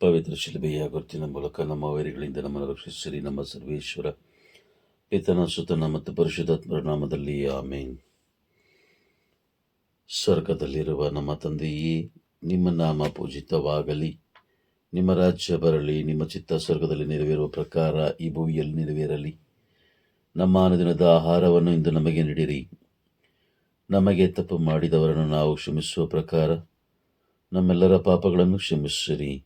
ಪವಿತ್ರ ಶಿಲುಬೆಯ ಗುರುತಿನ ಮೂಲಕ ನಮ್ಮ ವೈರಿಗಳಿಂದ ನಮ್ಮನ್ನು ರಕ್ಷಿಸಿರಿ. ನಮ್ಮ ಸರ್ವೇಶ್ವರ ಪಿತನ, ಸುತನ ಮತ್ತು ಪರಿಶುದ್ಧಾತ್ಮರ ನಾಮದಲ್ಲಿ ಆಮೇನ್. ಸ್ವರ್ಗದಲ್ಲಿರುವ ನಮ್ಮ ತಂದೆಯೇ, ನಿಮ್ಮ ನಾಮ ಪೂಜಿತವಾಗಲಿ. ನಿಮ್ಮ ರಾಜ್ಯ ಬರಲಿ, ನಿಮ್ಮ ಚಿತ್ತ ಸ್ವರ್ಗದಲ್ಲಿ ನೆರವೇರುವ ಪ್ರಕಾರ ಈ ಭೂಮಿಯಲ್ಲಿ ನೆರವೇರಲಿ. ನಮ್ಮ ಅನುದಿನದ ಆಹಾರವನ್ನು ಇಂದು ನಮಗೆ ನೀಡಿರಿ. ನಮಗೆ ತಪ್ಪು ಮಾಡಿದವರನ್ನು ನಾವು ಕ್ಷಮಿಸುವ ಪ್ರಕಾರ ನಮ್ಮೆಲ್ಲರ ಪಾಪಗಳನ್ನು ಕ್ಷಮಿಸಿರಿ.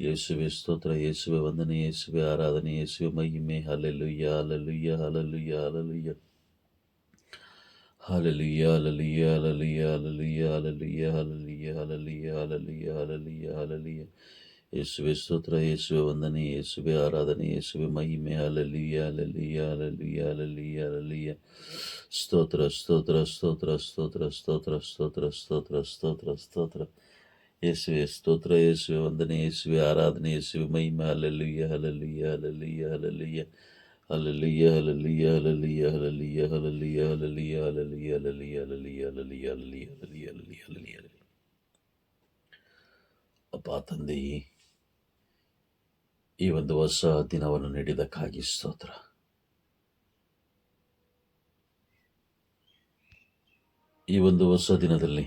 ಯೇಸುವೆ ಸ್ತೋತ್ರ ಯೇಸುವೆ ವಂದನೆ ಯೇಸುವೆ ಆರಾಧನೆ ಯೇಸುವೆ ಮಹಿಮೆ hallelujah hallelujah hallelujah hallelujah hallelujah hallelujah hallelujah hallelujah hallelujah hallelujah hallelujah hallelujah hallelujah hallelujah ಯೇಸುವೆ ಸ್ತೋತ್ರ ಯೇಸುವೆ ವಂದನೆ ಯೇಸುವೆ ಆರಾಧನೆ ಯೇಸುವೆ ಮಹಿಮೆ hallelujah hallelujah hallelujah hallelujah hallelujah ಸ್ತೋತ್ರ ಸ್ತೋತ್ರ ಸ್ತೋತ್ರ ಸ್ತೋತ್ರ ಸ್ತೋತ್ರ ಸ್ತೋತ್ರ ಸ್ತೋತ್ರ ಸ್ತೋತ್ರ ಸ್ತೋತ್ರ ಯೇಸುವೆ ಸ್ತೋತ್ರ ಯೇಸುವೆ ವಂದನೆ ಯೇಸುವೆ ಆರಾಧನೆ ಯೇಸುವೆ ಮಹಿಮೆ hallelujah hallelujah hallelujah hallelujah hallelujah hallelujah hallelujah hallelujah hallelujah hallelujah hallelujah hallelujah hallelujah hallelujah hallelujah hallelujah hallelujah hallelujah hallelujah ಅಪ್ಪ ತಂದೆಯೇ ಈ ಒಂದು ಹೊಸ ದಿನವನ್ನು ನೀಡಿದಕ್ಕಾಗಿ ಸ್ತೋತ್ರ ಈ ಒಂದು ಹೊಸ ದಿನದಲ್ಲಿ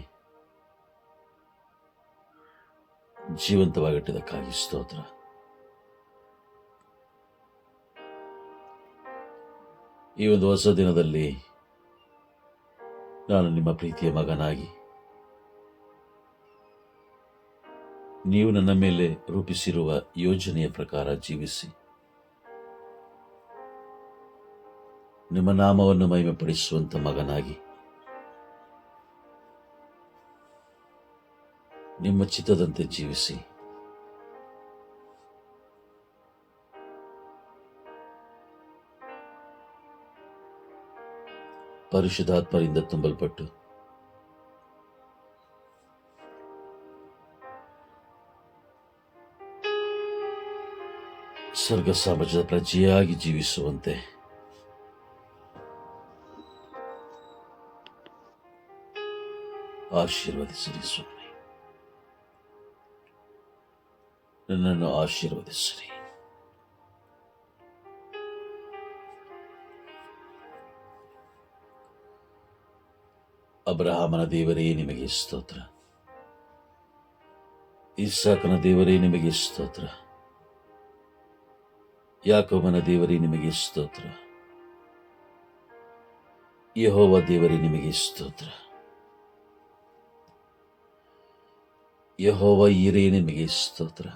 ಜೀವಂತವಾಗಿಟ್ಟಿದ್ದಕ್ಕಾಗಿ ಸ್ತೋತ್ರ. ಈ ಒಂದು ಹೊಸ ದಿನದಲ್ಲಿ ನಾನು ನಿಮ್ಮ ಪ್ರೀತಿಯ ಮಗನಾಗಿ ನೀವು ನನ್ನ ಮೇಲೆ ರೂಪಿಸಿರುವ ಯೋಜನೆಯ ಪ್ರಕಾರ ಜೀವಿಸಿ. ನಿಮ್ಮ ನಾಮವನ್ನು ಮಹಿಮೆಪಡಿಸುವಂಥ ಮಗನಾಗಿ. ನಿಮ್ಮ ಚಿತ್ತದಂತೆ ಜೀವಿಸಿ ಪರಿಶುದ್ಧಾತ್ಮರಿಂದ ತುಂಬಲ್ಪಟ್ಟು ಸ್ವರ್ಗ ಸಮಾಜದ ಪ್ರಜೆಯಾಗಿ ಜೀವಿಸುವಂತೆ ಆಶೀರ್ವದಿಸಿರಿ ನನ್ನನ್ನು ಆಶೀರ್ವದಿಸಿರಿ. ಅಬ್ರಹಾಮನ ದೇವರೇ, ನಿಮಗೆ ಸ್ತೋತ್ರ. ಇಸಾಕನ ದೇವರೇ, ನಿಮಗೆ ಸ್ತೋತ್ರ. ಯಾಕೋಬನ ದೇವರೇ, ನಿಮಗೆ ಸ್ತೋತ್ರ. ಯಹೋವ ದೇವರೇ, ನಿಮಗೆ ಸ್ತೋತ್ರ. ಯಹೋವ ಈರೇ ನಿಮಗೆ ಸ್ತೋತ್ರ.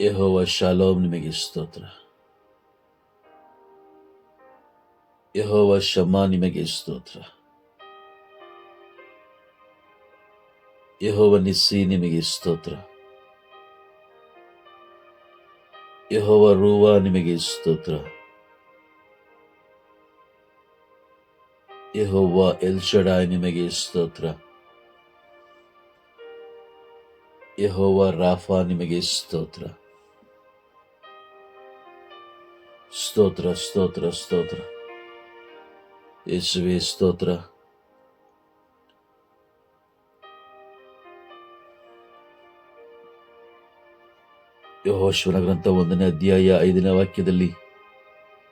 ಯಹೋವ ಶಾಲೋಮ್ ನಿಮಗೆ ಸ್ತೋತ್ರ. ಯಹೋವ ಶಮ ನಿಮಗೆ ಸ್ತೋತ್ರ. ಯಹೋವ ನಿಸ್ಸಿ ನಿಮಗೆ ಸ್ತೋತ್ರ. ಯಹೋವ ರೂವ ನಿಮಗೆ ಸ್ತೋತ್ರ. ಯಹೋವ ಎಲ್ಷಡಾಯ್ ನಿಮಗೆ ಸ್ತೋತ್ರ. ಯಹೋವ ರಾಫಾ ನಿಮಗೆ ಸ್ತೋತ್ರ. ಸ್ತೋತ್ರ ಸ್ತೋತ್ರ ಸ್ತೋತ್ರ ಯೇಸುವೆ ಸ್ತೋತ್ರ ಯಹೋಶ್ವನ ಗ್ರಂಥ ಒಂದನೇ ಅಧ್ಯಾಯ ಐದನೇ ವಾಕ್ಯದಲ್ಲಿ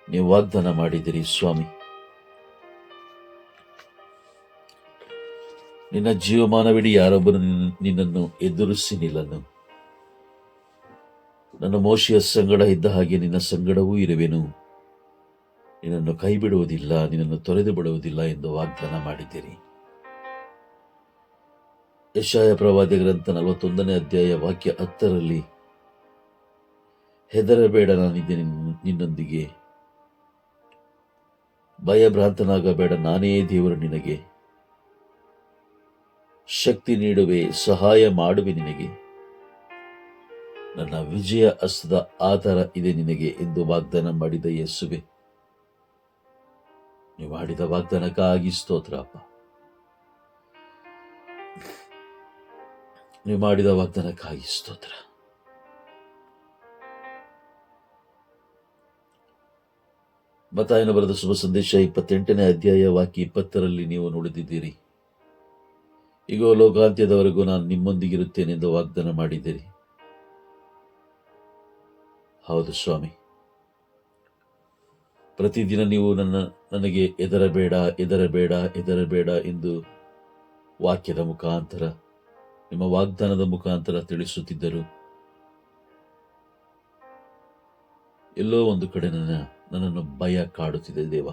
ನೀವು ವಾಗ್ದಾನ ಮಾಡಿದಿರಿ ಸ್ವಾಮಿ. ನಿನ್ನ ಜೀವಮಾನವಿಡೀ ಯಾರೊಬ್ಬರು ನಿನ್ನ- ನಿನ್ನನ್ನು ಎದುರಿಸಿ ನಿಲ್ಲನು. ನನ್ನ ಮೋಶಿಯ ಸಂಗಡ ಇದ್ದ ಹಾಗೆ ನಿನ್ನ ಸಂಗಡವೂ ಇರುವೆನು. ನಿನ್ನನ್ನು ಕೈ ಬಿಡುವುದಿಲ್ಲ ನಿನ್ನನ್ನು ತೊರೆದು ಬಿಡುವುದಿಲ್ಲ ಎಂದು ವಾಗ್ದಾನ ಮಾಡಿದ್ದೀರಿ. ಯಶಾಯ ಪ್ರವಾದಿ ಗ್ರಂಥ ನಲವತ್ತೊಂದನೇ ಅಧ್ಯಾಯ ವಾಕ್ಯ ಹತ್ತರಲ್ಲಿ, ಹೆದರಬೇಡ ನಾನಿದ್ದೇನೆ ನಿನ್ನ- ನಿನ್ನೊಂದಿಗೆ. ಭಯಭ್ರಾಂತನಾಗಬೇಡ ನಾನೇ ದೇವರು ನಿನಗೆ. ಶಕ್ತಿ ನೀಡುವೆ, ಸಹಾಯ ಮಾಡುವೆ ನಿನಗೆ. ನನ್ನ ವಿಜಯ ಅಸ್ತದ ಆಧಾರ ಇದೆ ನಿನಗೆ ಎಂದು ವಾಗ್ದಾನ ಮಾಡಿದ ಯೇಸುವೆ. ನೀವು ಮಾಡಿದ ವಾಗ್ದಾನಕ್ಕಾಗಿ ಸ್ತೋತ್ರ, ಅಪ್ಪ. ನೀವು ಮಾಡಿದ ವಾಗ್ದಾನಕ್ಕಾಗಿ ಸ್ತೋತ್ರ. ಮತಾಯನ ಬರೆದ ಶುಭ ಸಂದೇಶ ಇಪ್ಪತ್ತೆಂಟನೇ ಅಧ್ಯಾಯ ವಾಕ್ಯ ಇಪ್ಪತ್ತರಲ್ಲಿ ನೀವು ನುಡಿದಿದ್ದೀರಿ. ಈಗ ಲೋಕಾಂತ್ಯದವರೆಗೂ ನಾನು ನಿಮ್ಮೊಂದಿಗಿರುತ್ತೇನೆ ಎಂದು ವಾಗ್ದಾನ ಮಾಡಿದ್ದೀರಿ. ಹೌದು ಸ್ವಾಮಿ. ಪ್ರತಿದಿನ ನೀವು ನನ್ನ, ನನಗೆ ಎದರಬೇಡ ಎದರಬೇಡ ಎದರಬೇಡ ಎಂದು ವಾಕ್ಯದ ಮುಖಾಂತರ, ನಿಮ್ಮ ವಾಗ್ದಾನದ ಮುಖಾಂತರ ತಿಳಿಸುತ್ತಿದ್ದರು. ಎಲ್ಲೋ ಒಂದು ಕಡೆ ನನ್ನ, ನನ್ನನ್ನು ಭಯ ಕಾಡುತ್ತಿದೆ ದೇವ.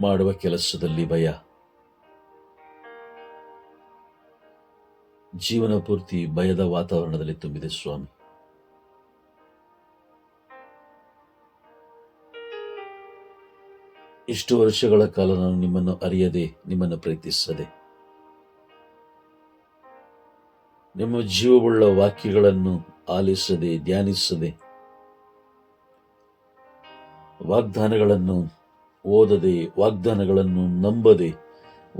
ಮಾಡುವ ಕೆಲಸದಲ್ಲಿ ಭಯ. ಜೀವನ ಪೂರ್ತಿ ಭಯದ ವಾತಾವರಣದಲ್ಲಿ ತುಂಬಿದೆ ಸ್ವಾಮಿ. ಇಷ್ಟು ವರ್ಷಗಳ ಕಾಲ ನಾನು ನಿಮ್ಮನ್ನು ಅರಿಯದೆ, ನಿಮ್ಮನ್ನು ಪ್ರೀತಿಸದೆ, ನಿಮ್ಮ ಜೀವವುಳ್ಳ ವಾಕ್ಯಗಳನ್ನು ಆಲಿಸದೆ, ಧ್ಯಾನಿಸದೆ, ವಾಗ್ದಾನಗಳನ್ನು ಓದದೆ, ವಾಗ್ದಾನಗಳನ್ನು ನಂಬದೆ,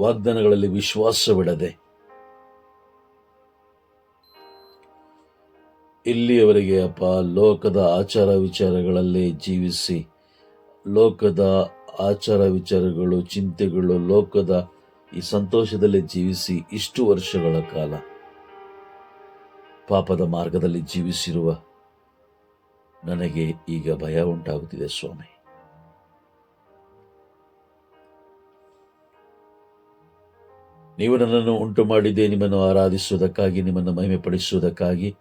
ವಾಗ್ದಾನಗಳಲ್ಲಿ ವಿಶ್ವಾಸವಿಡದೆ ಇಲ್ಲಿಯವರೆಗೆ ಅಪ್ಪ, ಲೋಕದ ಆಚಾರ ವಿಚಾರಗಳಲ್ಲಿ ಜೀವಿಸಿ, ಲೋಕದ ಆಚಾರ ವಿಚಾರಗಳು, ಚಿಂತೆಗಳು ಲೋಕದ ಈ ಸಂತೋಷದಲ್ಲಿ ಜೀವಿಸಿ ಇಷ್ಟು ವರ್ಷಗಳ ಕಾಲ ಪಾಪದ ಮಾರ್ಗದಲ್ಲಿ ಜೀವಿಸಿರುವ ನನಗೆ ಈಗ ಭಯ ಉಂಟಾಗುತ್ತಿದೆ ಸ್ವಾಮಿ. ನೀವು ನನ್ನನ್ನು ಉಂಟು ಮಾಡಿದ್ದೆ ನಿಮ್ಮನ್ನು ಆರಾಧಿಸುವುದಕ್ಕಾಗಿ, ನಿಮ್ಮನ್ನು ಮಹಿಮೆಪಡಿಸುವುದಕ್ಕಾಗಿ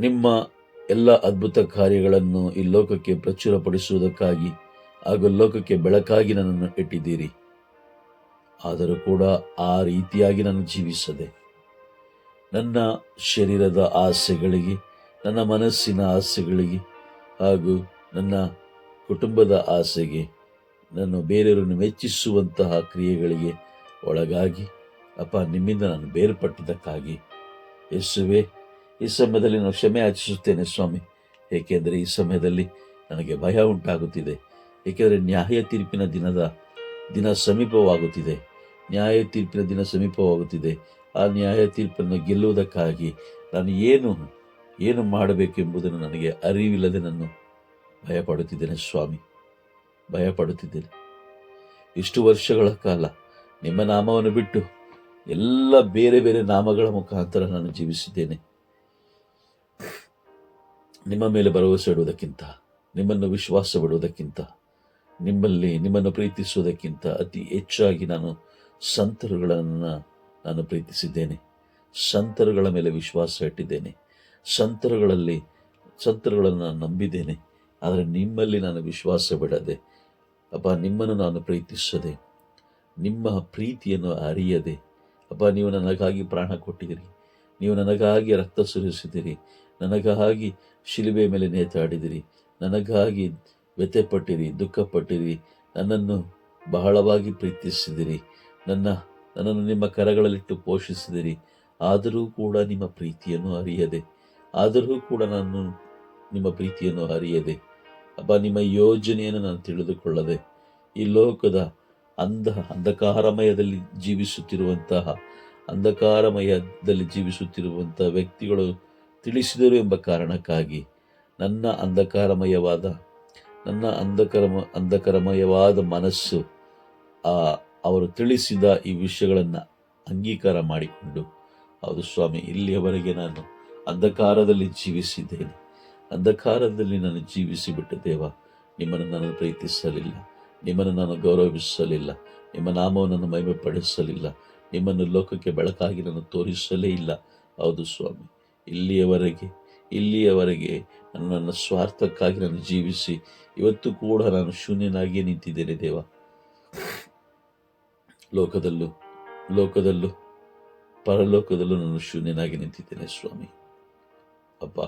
ನಿಮ್ಮ ಎಲ್ಲ ಅದ್ಭುತ ಕಾರ್ಯಗಳನ್ನು ಈ ಲೋಕಕ್ಕೆ ಪ್ರಚುರಪಡಿಸುವುದಕ್ಕಾಗಿ ಹಾಗೂ ಲೋಕಕ್ಕೆ ಬೆಳಕಾಗಿ ನನ್ನನ್ನು ಇಟ್ಟಿದ್ದೀರಿ. ಆದರೂ ಕೂಡ ಆ ರೀತಿಯಾಗಿ ನಾನು ಜೀವಿಸದೆ ನನ್ನ ಶರೀರದ ಆಸೆಗಳಿಗೆ, ನನ್ನ ಮನಸ್ಸಿನ ಆಸೆಗಳಿಗೆ ಹಾಗೂ ನನ್ನ ಕುಟುಂಬದ ಆಸೆಗೆ ನನ್ನ ಬೇರೆಯವರನ್ನು ಮೆಚ್ಚಿಸುವಂತಹ ಕ್ರಿಯೆಗಳಿಗೆ ಒಳಗಾಗಿ, ಅಪ್ಪ, ನಿಮ್ಮಿಂದ ನಾನು ಬೇರ್ಪಟ್ಟಿದ್ದಕ್ಕಾಗಿ, ಯೇಸುವೆ ಈ ಸಮಯದಲ್ಲಿ ನಾನು ಕ್ಷಮೆ ಯಾಚಿಸುತ್ತೇನೆ ಸ್ವಾಮಿ. ಏಕೆಂದರೆ ಈ ಸಮಯದಲ್ಲಿ ನನಗೆ ಭಯ ಉಂಟಾಗುತ್ತಿದೆ. ಏಕೆಂದರೆ ನ್ಯಾಯ ತೀರ್ಪಿನ ದಿನದ ದಿನ ಸಮೀಪವಾಗುತ್ತಿದೆ. ನ್ಯಾಯ ತೀರ್ಪಿನ ದಿನ ಸಮೀಪವಾಗುತ್ತಿದೆ. ಆ ನ್ಯಾಯ ತೀರ್ಪನ್ನು ಗೆಲ್ಲುವುದಕ್ಕಾಗಿ ನಾನು ಏನು ಏನು ಮಾಡಬೇಕೆಂಬುದನ್ನು ನನಗೆ ಅರಿವಿಲ್ಲದೆ ನಾನು ಭಯಪಡುತ್ತಿದ್ದೇನೆ, ಸ್ವಾಮಿ. ಭಯಪಡುತ್ತಿದ್ದೇನೆ. ಇಷ್ಟು ವರ್ಷಗಳ ಕಾಲ ನಿಮ್ಮ ನಾಮವನ್ನು ಬಿಟ್ಟು ಎಲ್ಲ ಬೇರೆ ಬೇರೆ ನಾಮಗಳ ಮುಖಾಂತರ ನಾನು ಜೀವಿಸಿದ್ದೇನೆ. ನಿಮ್ಮ ಮೇಲೆ ಭರವಸೆ ಇಡುವುದಕ್ಕಿಂತ, ನಿಮ್ಮನ್ನು ವಿಶ್ವಾಸವಿಡುವುದಕ್ಕಿಂತ, ನಿಮ್ಮಲ್ಲಿ ನಿಮ್ಮನ್ನು ಪ್ರೀತಿಸುವುದಕ್ಕಿಂತ ಅತಿ ಹೆಚ್ಚಾಗಿ ನಾನು ಸಂತರುಗಳನ್ನು ನಾನು ಪ್ರೀತಿಸಿದ್ದೇನೆ. ಸಂತರುಗಳ ಮೇಲೆ ವಿಶ್ವಾಸ ಇಟ್ಟಿದ್ದೇನೆ. ಸಂತರುಗಳಲ್ಲಿ, ಸಂತರುಗಳನ್ನು ನಾನು ನಂಬಿದ್ದೇನೆ. ಆದರೆ ನಿಮ್ಮಲ್ಲಿ ನಾನು ವಿಶ್ವಾಸ ಬಿಡದೆ, ಅಪ್ಪ ನಿಮ್ಮನ್ನು ನಾನು ಪ್ರೀತಿಸದೆ, ನಿಮ್ಮ ಪ್ರೀತಿಯನ್ನು ಅರಿಯದೆ, ಅಪ್ಪ ನೀವು ನನಗಾಗಿ ಪ್ರಾಣ ಕೊಟ್ಟಿದ್ದೀರಿ. ನೀವು ನನಗಾಗಿ ರಕ್ತ ಸುರಿಸಿದಿರಿ ನನಗಾಗಿ ಶಿಲುಬೆ ಮೇಲೆ ನೇತಾಡಿದಿರಿ. ನನಗಾಗಿ ವ್ಯಥೆಪಟ್ಟಿರಿ, ದುಃಖಪಟ್ಟಿರಿ. ನನ್ನನ್ನು ಬಹಳವಾಗಿ ಪ್ರೀತಿಸಿದಿರಿ. ನನ್ನ, ನನ್ನನ್ನು ನಿಮ್ಮ ಕರಗಳಲ್ಲಿಟ್ಟು ಪೋಷಿಸಿದಿರಿ. ಆದರೂ ಕೂಡ ನಿಮ್ಮ ಪ್ರೀತಿಯನ್ನು ಅರಿಯದೆ. ಆದರೂ ಕೂಡ ನಾನು ನಿಮ್ಮ ಪ್ರೀತಿಯನ್ನು ಅರಿಯದೆ. ಅಬ್ಬ, ನಿಮ್ಮ ಯೋಜನೆಯನ್ನು ನಾನು ತಿಳಿದುಕೊಳ್ಳದೆ. ಈ ಲೋಕದ ಅಂಧ, ಅಂಧಕಾರಮಯದಲ್ಲಿ ಜೀವಿಸುತ್ತಿರುವಂತಹ ಅಂಧಕಾರಮಯದಲ್ಲಿ ಜೀವಿಸುತ್ತಿರುವಂತಹ ವ್ಯಕ್ತಿಗಳು ತಿಳಿಸಿದರು ಎಂಬ ಕಾರಣಕ್ಕಾಗಿ ನನ್ನ ಅಂಧಕಾರಮಯವಾದ, ನನ್ನ ಅಂಧಕರಮ, ಅಂಧಕರಮಯವಾದ ಮನಸ್ಸು, ಆ, ಅವರು ತಿಳಿಸಿದ ಈ ವಿಷಯಗಳನ್ನು ಅಂಗೀಕಾರ ಮಾಡಿಕೊಂಡು, ಹೌದು ಸ್ವಾಮಿ, ಇಲ್ಲಿಯವರೆಗೆ ನಾನು ಅಂಧಕಾರದಲ್ಲಿ ಜೀವಿಸಿದ್ದೇನೆ. ಅಂಧಕಾರದಲ್ಲಿ ನಾನು ಜೀವಿಸಿಬಿಟ್ಟೆ ದೇವ, ನಿಮ್ಮನ್ನು ನಾನು ಪ್ರೀತಿಸಲಿಲ್ಲ, ನಿಮ್ಮನ್ನು ನಾನು ಗೌರವಿಸಲಿಲ್ಲ, ನಿಮ್ಮ ನಾಮವನ್ನು ಮಹಿಮೆ ಪಡಿಸಲಿಲ್ಲ ನಿಮ್ಮನ್ನು ಲೋಕಕ್ಕೆ ಬೆಳಕಾಗಿ ನಾನು ತೋರಿಸಲೇ ಇಲ್ಲ. ಹೌದು ಸ್ವಾಮಿ. ಇಲ್ಲಿಯವರೆಗೆ ಇಲ್ಲಿಯವರೆಗೆ ನನ್ನನ್ನು ನನ್ನ ಸ್ವಾರ್ಥಕ್ಕಾಗಿ ನಾನು ಜೀವಿಸಿ, ಇವತ್ತು ಕೂಡ ನಾನು ಶೂನ್ಯನಾಗಿಯೇ ನಿಂತಿದ್ದೇನೆ ದೇವ. ಲೋಕದಲ್ಲೂ ಲೋಕದಲ್ಲೂ, ಪರಲೋಕದಲ್ಲೂ ನಾನು ಶೂನ್ಯನಾಗಿ ನಿಂತಿದ್ದೇನೆ ಸ್ವಾಮಿ. ಅಪ್ಪ,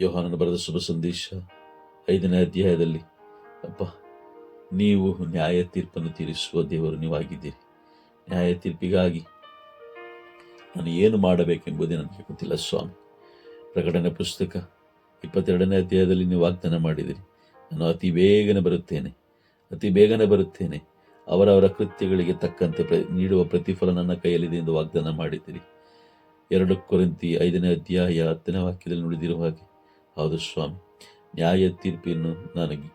ಯೋಹಾನನ ಬರೆದ ಶುಭ ಸಂದೇಶ ಐದನೇ ಅಧ್ಯಾಯದಲ್ಲಿ, ಅಪ್ಪ, ನೀವು ನ್ಯಾಯ ತೀರ್ಪನ್ನು ತೀರಿಸುವ ದೇವರು ನೀವಾಗಿದ್ದೀರಿ. ನ್ಯಾಯ ತೀರ್ಪಿಗಾಗಿ ನಾನು ಏನು ಮಾಡಬೇಕೆಂಬುದೇ ನನಗೆ ಗೊತ್ತಿಲ್ಲ, ಸ್ವಾಮಿ. ಪ್ರಕಟಣೆ ಪುಸ್ತಕ ಇಪ್ಪತ್ತೆರಡನೇ ಅಧ್ಯಾಯದಲ್ಲಿ ನೀವು ವಾಗ್ದಾನ ಮಾಡಿದಿರಿ. ನಾನು ಅತಿ ಬೇಗನೆ ಬರುತ್ತೇನೆ, ಅತಿ ಬೇಗನೆ ಬರುತ್ತೇನೆ. ಅವರವರ ಕೃತ್ಯಗಳಿಗೆ ತಕ್ಕಂತೆ ಪ್ರ, ನೀಡುವ ಪ್ರತಿಫಲ ನನ್ನ ಕೈಯಲ್ಲಿದೆ ಎಂದು ವಾಗ್ದಾನ ಮಾಡಿದ್ದೀರಿ ಎರಡು ಕೊರಂತಿ ಐದನೇ ಅಧ್ಯಾಯ ಹತ್ತನೇ ವಾಕ್ಯದಲ್ಲಿ ನುಡಿದಿರುವ ಹಾಗೆ, ಹೌದು ಸ್ವಾಮಿ ನ್ಯಾಯ ತೀರ್ಪಿಯನ್ನು ನನಗೆ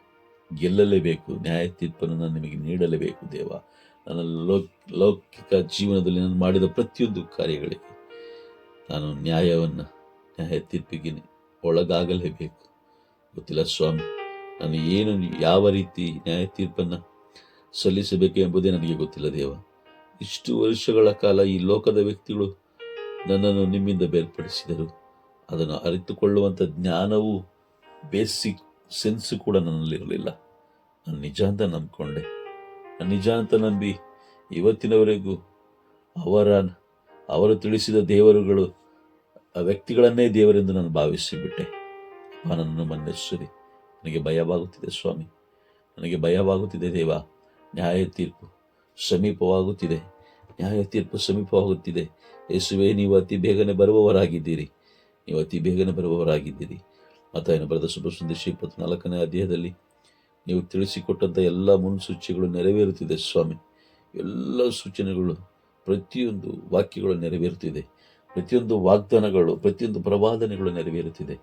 ಗೆಲ್ಲಲೇಬೇಕು ನ್ಯಾಯ ತೀರ್ಪನ್ನು ನಾನು ನಿಮಗೆ ನೀಡಲೇಬೇಕು ದೇವ. ನನ್ನ ಲೋಕ್, ಲೌಕಿಕ ಜೀವನದಲ್ಲಿ ನಾನು ಮಾಡಿದ ಪ್ರತಿಯೊಂದು ಕಾರ್ಯಗಳಿಗೆ ನಾನು ನ್ಯಾಯವನ್ನು, ನ್ಯಾಯ ತೀರ್ಪಿಗೆ ಒಳಗಾಗಲೇಬೇಕು. ಗೊತ್ತಿಲ್ಲ ಸ್ವಾಮಿ, ನಾನು ಏನು, ಯಾವ ರೀತಿ ನ್ಯಾಯ ತೀರ್ಪನ್ನು ಸಲ್ಲಿಸಬೇಕು ಎಂಬುದೇ ನನಗೆ ಗೊತ್ತಿಲ್ಲ ದೇವ. ಇಷ್ಟು ವರ್ಷಗಳ ಕಾಲ ಈ ಲೋಕದ ವ್ಯಕ್ತಿಗಳು ನನ್ನನ್ನು ನಿಮ್ಮಿಂದ ಬೇರ್ಪಡಿಸಿದರು. ಅದನ್ನು ಅರಿತುಕೊಳ್ಳುವಂಥ ಜ್ಞಾನವು ಬೇಸಿಕ್ ಸೆನ್ಸು ಕೂಡ ನನ್ನಲ್ಲಿರಲಿಲ್ಲ. ನಾನು ನಿಜ ಅಂತ ನಂಬಿಕೊಂಡೆ. ನಿಜ ಅಂತ ನಂಬಿ ಇವತ್ತಿನವರೆಗೂ ಅವರ ಅವರು ತಿಳಿಸಿದ ದೇವರುಗಳು, ಆ ವ್ಯಕ್ತಿಗಳನ್ನೇ ದೇವರೆಂದು ನಾನು ಭಾವಿಸಿಬಿಟ್ಟೆ. ಅಪ್ಪ ನನ್ನನ್ನು ನನಗೆ ಭಯವಾಗುತ್ತಿದೆ ಸ್ವಾಮಿ. ನನಗೆ ಭಯವಾಗುತ್ತಿದೆ ದೇವ. ನ್ಯಾಯ ತೀರ್ಪು ಸಮೀಪವಾಗುತ್ತಿದೆ. ನ್ಯಾಯ ತೀರ್ಪು ಸಮೀಪವಾಗುತ್ತಿದೆ. ಯೇಸುವೆ, ನೀವು ಅತಿ ಬೇಗನೆ ಬರುವವರಾಗಿದ್ದೀರಿ. ನೀವು ಅತಿ ಬೇಗನೆ ಬರುವವರಾಗಿದ್ದೀರಿ. ಮತ್ತಾಯನ ಬರೆದ ಶುಭ ಇಪ್ಪತ್ನಾಲ್ಕನೇ ಅಧ್ಯಾಯದಲ್ಲಿ ನೀವು ತಿಳಿಸಿಕೊಟ್ಟಂಥ ಎಲ್ಲ ಮುನ್ಸೂಚನೆಗಳು ನೆರವೇರುತ್ತಿದೆ ಸ್ವಾಮಿ. ಎಲ್ಲ ಸೂಚನೆಗಳು ಪ್ರತಿಯೊಂದು ವಾಕ್ಯಗಳು ನೆರವೇರುತ್ತಿದೆ. ಪ್ರತಿಯೊಂದು ವಾಗ್ದಾನಗಳು, ಪ್ರತಿಯೊಂದು ಪ್ರವಾದನೆಗಳು ನೆರವೇರುತ್ತಿದೆ.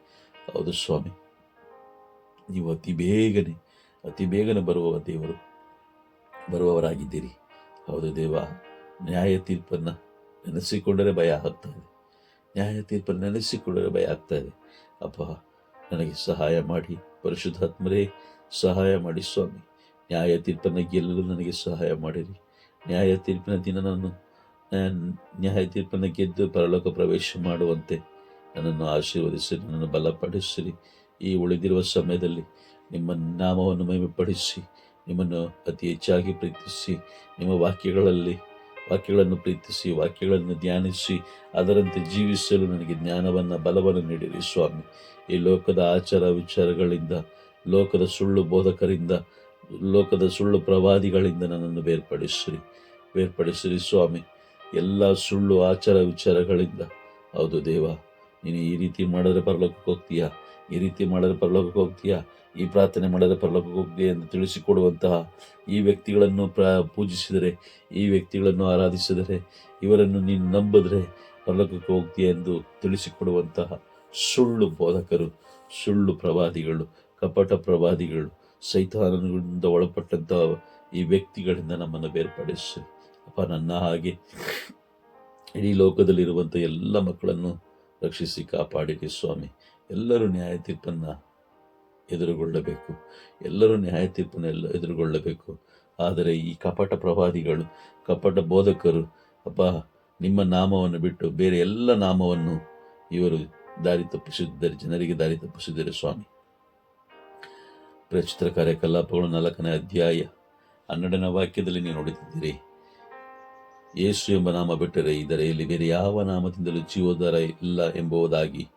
ಹೌದು ಸ್ವಾಮಿ. ನೀವು ಅತಿ ಬೇಗನೆ ಅತಿ ಬೇಗನೆ ಬರುವ ದೇವರು, ಬರುವವರಾಗಿದ್ದೀರಿ. ಹೌದು ದೇವ, ನ್ಯಾಯ ತೀರ್ಪನ್ನು ನೆನೆಸಿಕೊಂಡರೆ ಭಯ ಆಗ್ತಾ ಇದೆ. ನ್ಯಾಯ ತೀರ್ಪನ್ನು ನೆನೆಸಿಕೊಂಡರೆ ಭಯ ಆಗ್ತಾ ಇದೆ. ಅಪ್ಪ, ನನಗೆ ಸಹಾಯ ಮಾಡಿ. ಪರಿಶುದ್ಧಾತ್ಮರೇ, ಸಹಾಯ ಮಾಡಿ ಸ್ವಾಮಿ. ನ್ಯಾಯ ತೀರ್ಪನ್ನು ಗೆಲ್ಲಲು ನನಗೆ ಸಹಾಯ ಮಾಡಿರಿ. ನ್ಯಾಯ ತೀರ್ಪಿನ ದಿನ ನಾನು, ನ್ಯಾಯ ತೀರ್ಪನ್ನು ಗೆದ್ದು ಪರಲೋಕ ಪ್ರವೇಶ ಮಾಡುವಂತೆ ನನ್ನನ್ನು ಆಶೀರ್ವದಿಸಿ, ನನ್ನನ್ನು ಬಲಪಡಿಸಿರಿ. ಈ ಉಳಿದಿರುವ ಸಮಯದಲ್ಲಿ ನಿಮ್ಮ ನಾಮವನ್ನು ಮಹಿಮೆಪಡಿಸಿ, ನಿಮ್ಮನ್ನು ಅತಿ ಹೆಚ್ಚಾಗಿ ಪ್ರೀತಿಸಿ, ನಿಮ್ಮ ವಾಕ್ಯಗಳಲ್ಲಿ ವಾಕ್ಯಗಳನ್ನು ಪ್ರೀತಿಸಿ, ವಾಕ್ಯಗಳನ್ನು ಧ್ಯಾನಿಸಿ, ಅದರಂತೆ ಜೀವಿಸಲು ನನಗೆ ಜ್ಞಾನವನ್ನು, ಬಲವನ್ನು ನೀಡಿರಿ ಸ್ವಾಮಿ. ಈ ಲೋಕದ ಆಚಾರ ವಿಚಾರಗಳಿಂದ, ಲೋಕದ ಸುಳ್ಳು ಬೋಧಕರಿಂದ, ಲೋಕದ ಸುಳ್ಳು ಪ್ರವಾದಿಗಳಿಂದ ನನ್ನನ್ನು ಬೇರ್ಪಡಿಸ್ರಿ. ಬೇರ್ಪಡಿಸ್ರಿ ಸ್ವಾಮಿ. ಎಲ್ಲ ಸುಳ್ಳು ಆಚಾರ ವಿಚಾರಗಳಿಂದ. ಹೌದು ದೇವ, ನೀನು ಈ ರೀತಿ ಮಾಡಿದ್ರೆ ಪರಲೋಕಕ್ಕೆ ಹೋಗ್ತೀಯಾ? ಈ ರೀತಿ ಮಾಡಿದ್ರೆ ಪರಲೋಕಕ್ಕೆ ಹೋಗ್ತೀಯಾ? ಈ ಪ್ರಾರ್ಥನೆ ಮಾಡಿದರೆ ಪರಲೋಕಕ್ಕೆ ಹೋಗ್ತೀಯಾ ಎಂದು ತಿಳಿಸಿಕೊಡುವಂತಹ ಈ ವ್ಯಕ್ತಿಗಳನ್ನು ಪ್ರ, ಪೂಜಿಸಿದರೆ, ಈ ವ್ಯಕ್ತಿಗಳನ್ನು ಆರಾಧಿಸಿದರೆ, ಇವರನ್ನು ನೀನು ನಂಬಿದ್ರೆ ಪರಲೋಕಕ್ಕೆ ಹೋಗ್ತೀಯ ಎಂದು ತಿಳಿಸಿಕೊಡುವಂತಹ ಸುಳ್ಳು ಬೋಧಕರು, ಸುಳ್ಳು ಪ್ರವಾದಿಗಳು, ಕಪಟ ಪ್ರವಾದಿಗಳು ಸೈತಾನಗಳಿಂದ ಒಳಪಟ್ಟಂತಹ ಈ ವ್ಯಕ್ತಿಗಳಿಂದ ನಮ್ಮನ್ನು ಬೇರ್ಪಡಿಸಿ. ಅಪ್ಪ, ನನ್ನ ಹಾಗೆ ಇಡೀ ಲೋಕದಲ್ಲಿರುವಂಥ ಎಲ್ಲ ಮಕ್ಕಳನ್ನು ರಕ್ಷಿಸಿ ಕಾಪಾಡಿರಿ ಸ್ವಾಮಿ. ಎಲ್ಲರೂ ನ್ಯಾಯ ತೀರ್ಪನ್ನು ಎದುರುಗೊಳ್ಳಬೇಕು. ಎಲ್ಲರೂ ನ್ಯಾಯ ತೀರ್ಪನ್ನು ಎಲ್ಲ ಎದುರುಗೊಳ್ಳಬೇಕು. ಆದರೆ ಈ ಕಪಟ ಪ್ರವಾದಿಗಳು, ಕಪಟ ಬೋಧಕರು, ಅಪ್ಪ, ನಿಮ್ಮ ನಾಮವನ್ನು ಬಿಟ್ಟು ಬೇರೆ ಎಲ್ಲ ನಾಮವನ್ನು ಇವರು ದಾರಿ ತಪ್ಪಿಸಿದ್ದಾರೆ, ಜನರಿಗೆ ದಾರಿ ತಪ್ಪಿಸಿದ್ದಾರೆ ಸ್ವಾಮಿ. ಪ್ರಚಿತ್ರ ಕಾರ್ಯಕಲಾಪಗಳು ನಾಲ್ಕನೇ ಅಧ್ಯಾಯ ಹನ್ನೆರಡನೇ ವಾಕ್ಯದಲ್ಲಿ ನೀವು ನೋಡುತ್ತಿದ್ದೀರಿ. ಯೇಸು ಎಂಬ ನಾಮ ಬಿಟ್ಟರೆ ಇದರೆಯಲ್ಲಿ ಬೇರೆ ಯಾವ ನಾಮದಿಂದಲೂ ಜೀವೋದ್ಧಾರ ಇಲ್ಲ ಎಂಬುದಾಗಿ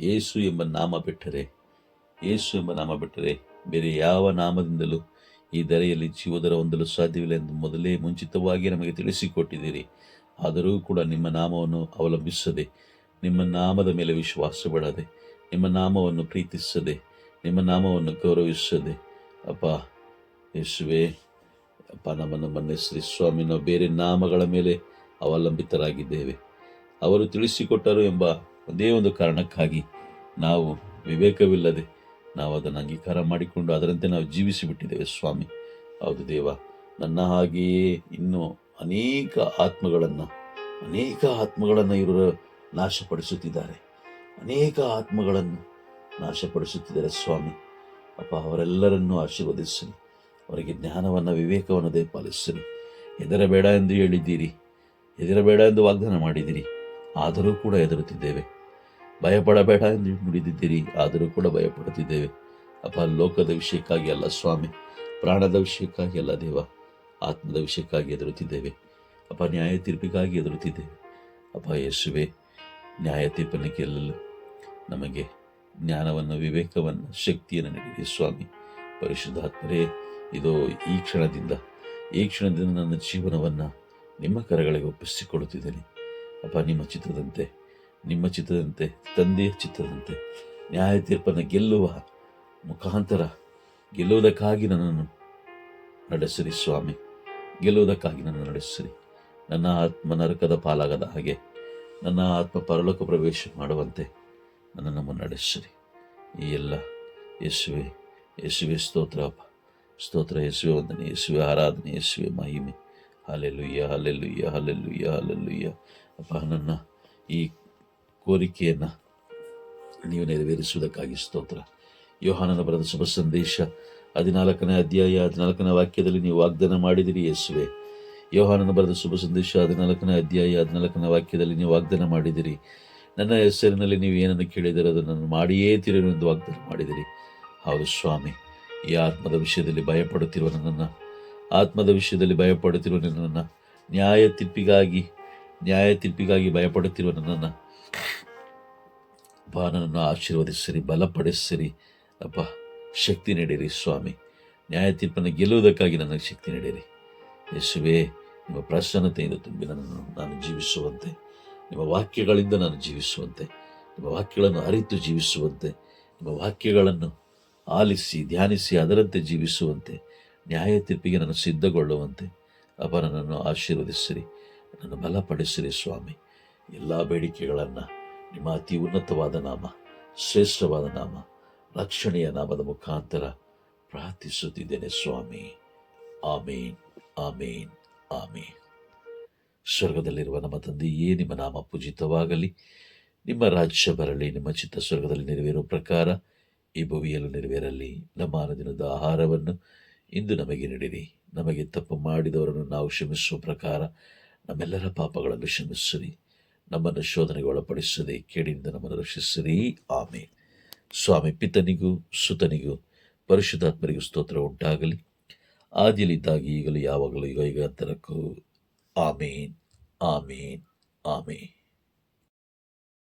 ಯೇಸು ಎಂಬ ನಾಮ ಬಿಟ್ಟರೆ ಯೇಸು ಎಂಬ ನಾಮ ಬಿಟ್ಟರೆ ಬೇರೆ ಯಾವ ನಾಮದಿಂದಲೂ ಈ ದರೆಯಲ್ಲಿ ಜೀವೋದರ ಹೊಂದಲು ಸಾಧ್ಯವಿಲ್ಲ ಎಂದು ಮೊದಲೇ ಮುಂಚಿತವಾಗಿ ನಮಗೆ ತಿಳಿಸಿಕೊಟ್ಟಿದ್ದೀರಿ. ಆದರೂ ಕೂಡ ನಿಮ್ಮ ನಾಮವನ್ನು ಅವಲಂಬಿಸದೆ, ನಿಮ್ಮ ನಾಮದ ಮೇಲೆ ವಿಶ್ವಾಸ ಬಿಡದೆ ನಿಮ್ಮ ನಾಮವನ್ನು ಪ್ರೀತಿಸದೆ, ನಿಮ್ಮ ನಾಮವನ್ನು ಗೌರವಿಸದೆ, ಅಪ್ಪ, ಯೇಸುವೆ, ಅಪ್ಪ, ನಮ್ಮನ್ನು ಮನ್ನಿಸ್ರಿ. ಸ್ವಾಮಿ, ನಾವು ಬೇರೆ ನಾಮಗಳ ಮೇಲೆ ಅವಲಂಬಿತರಾಗಿದ್ದೇವೆ. ಅವರು ತಿಳಿಸಿಕೊಟ್ಟರು ಎಂಬ ಒಂದೇ ಒಂದು ಕಾರಣಕ್ಕಾಗಿ ನಾವು ವಿವೇಕವಿಲ್ಲದೆ ನಾವು ಅದನ್ನು ಅಂಗೀಕಾರ ಮಾಡಿಕೊಂಡು ಅದರಂತೆ ನಾವು ಜೀವಿಸಿ ಬಿಟ್ಟಿದ್ದೇವೆ ಸ್ವಾಮಿ. ಹೌದು ದೇವ, ನನ್ನ ಹಾಗೆಯೇ ಇನ್ನೂ ಅನೇಕ ಆತ್ಮಗಳನ್ನು ಅನೇಕ ಆತ್ಮಗಳನ್ನು ಇವರು ನಾಶಪಡಿಸುತ್ತಿದ್ದಾರೆ. ಅನೇಕ ಆತ್ಮಗಳನ್ನು ನಾಶಪಡಿಸುತ್ತಿದ್ದಾರೆ, ಸ್ವಾಮಿ. ಅಪ್ಪ, ಅವರೆಲ್ಲರನ್ನೂ ಆಶೀರ್ವದಿಸಲಿ ಅವರಿಗೆ ಜ್ಞಾನವನ್ನು, ವಿವೇಕವನ್ನು ದಯಪಾಲಿಸಲಿ ಹೆದರಬೇಡ ಎಂದು ಹೇಳಿದ್ದೀರಿ, ಹೆದರಬೇಡ ಎಂದು ವಾಗ್ದಾನ ಮಾಡಿದ್ದೀರಿ. ಆದರೂ ಕೂಡ ಹೆದರುತ್ತಿದ್ದೇವೆ. ಭಯಪಡಬೇಡ ಎಂದು ನುಡಿದಿದ್ದೀರಿ, ಆದರೂ ಕೂಡ ಭಯಪಡುತ್ತಿದ್ದೇವೆ. ಅಪ್ಪ ಲೋಕದ ವಿಷಯಕ್ಕಾಗಿ ಅಲ್ಲ ಸ್ವಾಮಿ, ಪ್ರಾಣದ ವಿಷಯಕ್ಕಾಗಿ ಅಲ್ಲ ದೇವ, ಆತ್ಮದ ವಿಷಯಕ್ಕಾಗಿ ಎದುರುತ್ತಿದ್ದೇವೆ ಅಪ್ಪ ನ್ಯಾಯ ತೀರ್ಪಿಗಾಗಿ ಎದುರುತ್ತಿದ್ದೇವೆ ಅಪ್ಪ ಯೇಸುವೆ, ನ್ಯಾಯ ತೀರ್ಪನ್ನು ಗೆಲ್ಲಲು ನಮಗೆ ಜ್ಞಾನವನ್ನು ವಿವೇಕವನ್ನು ಶಕ್ತಿಯನ್ನು ನೀಡಿದೆ ಸ್ವಾಮಿ. ಪರಿಶುದ್ಧಾತ್ಮರೇ, ಇದು ಈ ಕ್ಷಣದಿಂದ ಈ ಕ್ಷಣದಿಂದ ನನ್ನ ಜೀವನವನ್ನು ನಿಮ್ಮ ಕರಗಳಿಗೆ ಒಪ್ಪಿಸಿಕೊಳ್ಳುತ್ತಿದ್ದೇನೆ ಅಪ್ಪ ನಿಮ್ಮ ಚಿತ್ತದಂತೆ ನಿಮ್ಮ ಚಿತ್ರದಂತೆ ತಂದೆಯ ಚಿತ್ರದಂತೆ ನ್ಯಾಯ ತೀರ್ಪನ್ನು ಗೆಲ್ಲುವ ಮುಖಾಂತರ ಗೆಲ್ಲುವುದಕ್ಕಾಗಿ ನನ್ನನ್ನು ನಡೆಸಿರಿ ಸ್ವಾಮಿ. ಗೆಲ್ಲುವುದಕ್ಕಾಗಿ ನನ್ನನ್ನು ನಡೆಸಿರಿ. ನನ್ನ ಆತ್ಮ ನರಕದ ಪಾಲಾಗದ ಹಾಗೆ ನನ್ನ ಆತ್ಮ ಪರಲೋಕ ಪ್ರವೇಶ ಮಾಡುವಂತೆ ನನ್ನನ್ನು ಮುನ್ನಡೆಸಿರಿ. ಈ ಎಲ್ಲ ಯೇಸುವೆ ಯೇಸುವೆ ಸ್ತೋತ್ರ ಸ್ತೋತ್ರ ಯೇಸುವೆ ವಂದನೆ, ಯೇಸುವೆ ಆರಾಧನೆ, ಯೇಸುವೆ ಮಹಿಮೆ. ಹಾಲೆಲ್ಲುಯ್ಯ ಹಾಲೆಲ್ಲುಯ್ಯ ಹಾಲೆಲ್ಲುಯ್ಯ ಹಾಲೆಲ್ಲುಯ್ಯ ಅಪ್ಪ, ನನ್ನ ಈ ಕೋರಿಕೆಯನ್ನು ನೀವು ನೆರವೇರಿಸುವುದಕ್ಕಾಗಿ ಸ್ತೋತ್ರ. ಯೋಹಾನನ ಬರೆದ ಶುಭ ಸಂದೇಶ ಹದಿನಾಲ್ಕನೇ ಅಧ್ಯಾಯ, ಹದಿನಾಲ್ಕನೇ ವಾಕ್ಯದಲ್ಲಿ ನೀವು ವಾಗ್ದಾನ ಮಾಡಿದಿರಿ ಯೇಸುವೆ. ಯೋಹಾನನ ಬರೆದ ಶುಭ ಸಂದೇಶ ಹದಿನಾಲ್ಕನೇ ಅಧ್ಯಾಯ, ಹದಿನಾಲ್ಕನೇ ವಾಕ್ಯದಲ್ಲಿ ನೀವು ವಾಗ್ದಾನ ಮಾಡಿದಿರಿ. ನನ್ನ ಹೆಸರಿನಲ್ಲಿ ನೀವು ಏನನ್ನು ಕೇಳಿದರೆ ಅದನ್ನು ಮಾಡಿಯೇ ತೀರಿರು ಎಂದು ವಾಗ್ದಾನ ಮಾಡಿದಿರಿ. ಹೌದು ಸ್ವಾಮಿ, ಈ ಆತ್ಮದ ವಿಷಯದಲ್ಲಿ ಭಯಪಡುತ್ತಿರುವ ನನ್ನನ್ನು, ಆತ್ಮದ ವಿಷಯದಲ್ಲಿ ಭಯಪಡುತ್ತಿರುವ ನನ್ನನ್ನು ನ್ಯಾಯ ತಿಪ್ಪಿಗಾಗಿ ನ್ಯಾಯ ತೀರ್ಪಿಗಾಗಿ ಭಯಪಡುತ್ತಿರುವ ನನ್ನನ್ನು ಅಪ್ಪ ನನ್ನನ್ನು ಆಶೀರ್ವದಿಸಿರಿ, ಬಲಪಡಿಸಿರಿ. ಅಪ್ಪ ಶಕ್ತಿ ನೀಡಿರಿ ಸ್ವಾಮಿ. ನ್ಯಾಯ ತೀರ್ಪನ್ನು ಗೆಲ್ಲುವುದಕ್ಕಾಗಿ ನನಗೆ ಶಕ್ತಿ ನೀಡಿರಿ. ಯೇಸುವೇ, ನಿಮ್ಮ ಪ್ರಸನ್ನತೆಯಿಂದ ತುಂಬಿ ನನ್ನನ್ನು ನಾನು ಜೀವಿಸುವಂತೆ, ನಿಮ್ಮ ವಾಕ್ಯಗಳಿಂದ ನಾನು ಜೀವಿಸುವಂತೆ, ನಿಮ್ಮ ವಾಕ್ಯಗಳನ್ನು ಅರಿತು ಜೀವಿಸುವಂತೆ, ನಿಮ್ಮ ವಾಕ್ಯಗಳನ್ನು ಆಲಿಸಿ, ಧ್ಯಾನಿಸಿ, ಅದರಂತೆ ಜೀವಿಸುವಂತೆ, ನ್ಯಾಯ ತೀರ್ಪಿಗೆ ನಾನು ಸಿದ್ಧಗೊಳ್ಳುವಂತೆ ಅಪ್ಪ ನನ್ನನ್ನು ಆಶೀರ್ವದಿಸಿರಿ ನನ್ನ ಬಲಪಡಿಸಿರಿ ಸ್ವಾಮಿ. ಎಲ್ಲ ಬೇಡಿಕೆಗಳನ್ನು ನಿಮ್ಮ ಅತಿ ಉನ್ನತವಾದ ನಾಮ, ಶ್ರೇಷ್ಠವಾದ ನಾಮ, ರಕ್ಷಣೆಯ ನಾಮದ ಮುಖಾಂತರ ಪ್ರಾರ್ಥಿಸುತ್ತಿದ್ದೇನೆ ಸ್ವಾಮಿ. ಆಮೇನ್ ಆಮೇನ್ ಆಮೇನ್. ಸ್ವರ್ಗದಲ್ಲಿರುವ ನಮ್ಮ ತಂದೆಯೇ, ನಿಮ್ಮ ನಾಮ ಪೂಜಿತವಾಗಲಿ. ನಿಮ್ಮ ರಾಜ್ಯ ಬರಲಿ, ನಿಮ್ಮ ಚಿತ್ತ ಸ್ವರ್ಗದಲ್ಲಿ ನೆರವೇರುವ ಪ್ರಕಾರ ಈ ಭುವಿಯಲ್ಲೂ ನೆರವೇರಲಿ. ನಮ್ಮ ಅನುದಿನದ ಆಹಾರವನ್ನು ಇಂದು ನಮಗೆ ನೀಡಿರಿ. ನಮಗೆ ತಪ್ಪು ಮಾಡಿದವರನ್ನು ನಾವು ಕ್ಷಮಿಸುವ ಪ್ರಕಾರ ನಮ್ಮೆಲ್ಲರ ಪಾಪಗಳನ್ನು ಕ್ಷಮಿಸಿರಿ. ನಮ್ಮನ್ನು ಶೋಧನೆಗೆ ಒಳಪಡಿಸದೆ ಕೇಳಿಂದ ನಮ್ಮನ್ನು ರಕ್ಷಿಸಿರಿ. ಆಮೆ ಸ್ವಾಮಿ, ಪಿತನಿಗೂ ಸುತನಿಗೂ ಪರಿಶುದ್ಧಾತ್ಮರಿಗೂ ಸ್ತೋತ್ರ ಉಂಟಾಗಲಿ. ಆದಿಯಲ್ಲಿದ್ದಾಗಿ ಈಗಲೂ ಯಾವಾಗಲೂ ಈಗ ಯುಗಾಂತರಕ್ಕೂ ಆಮೇನ್. ಆಮೇನ್. ಆಮೇನ್.